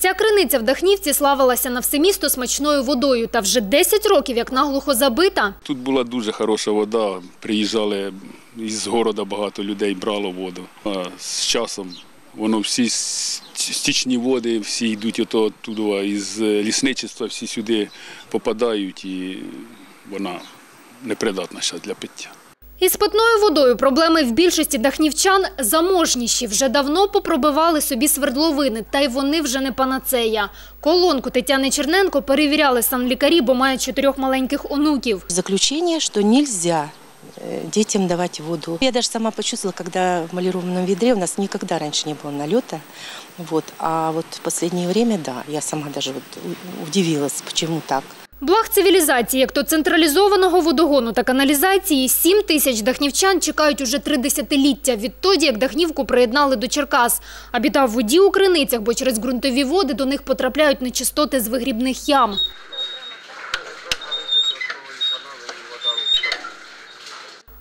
Ця криниця в Дахнівці славилася на все місто смачною водою та вже 10 років як наглухо забита. Тут була дуже хороша вода. Приїжджали із города багато людей брало воду. А з часом воно всі стічні води, всі йдуть ото оттуда, із лісничества, всі сюди попадають і вона непридатна для пиття. Із питною водою проблеми в більшості дахнівчан заможніші. Вже давно попробивали собі свердловини, та й вони вже не панацея. Колонку Тетяни Черненко перевіряли санлікарі, бо має чотирьох маленьких онуків. Заключение, что нельзя э, детям давать воду. Я даже сама почувствовала, когда в малированном ведре у нас никогда раньше не было налета. Вот. А вот в последнее время, да, я сама даже удивилась, почему так. Благ цивілізації, як то централізованого водогону та каналізації, 7 тисяч дахнівчан чекають уже три десятиліття відтоді, як Дахнівку приєднали до Черкас. А біда в воді у криницях, бо через ґрунтові води до них потрапляють нечистоти з вигрібних ям.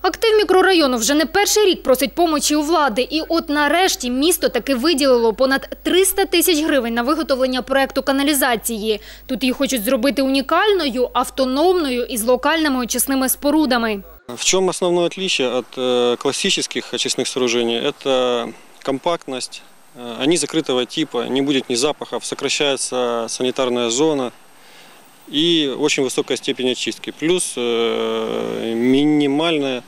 Актив мікрорайону вже не перший рік просить помочі у влади. І от нарешті місто таки виділило понад 300 тисяч гривень на виготовлення проекту каналізації. Тут її хочуть зробити унікальною, автономною і з локальними очисними спорудами. В чем основное отличие от э, классических очистных сооружений? Это компактность. Э, Они закрытого типа, не будет ни запахов, сокращается санитарная зона и очень высокая степень очистки. Плюс э, минимальные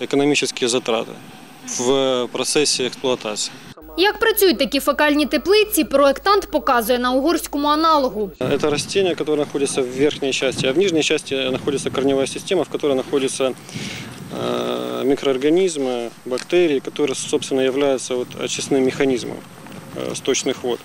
экономические затраты в процессе эксплуатации. Як працюють такі фекальні теплиці, проектант показує на угорському аналогу. Это растение, которое находится в верхней части, а в нижней части находится корневая система, в которой находятся э, микроорганизмы, бактерии, которые, собственно, являются вот очистным механизмом э, сточных вод.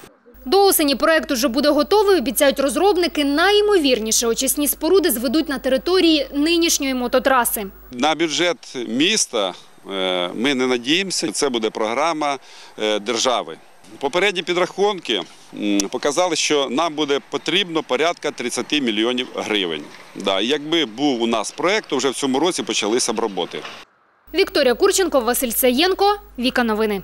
До осені проект уже буде готовий, обіцяють розробники. Найімовірніше очисні споруди зведуть на території нинішньої мототраси. На бюджет міста е, ми не надіємося. Це буде програма е, держави. Попередні підрахунки показали, що нам буде потрібно порядка 30 мільйонів гривень. Да, якби був у нас проект, то вже в цьому році почалися б роботи. Вікторія Курченко, Василь Саєнко, Віка Новини.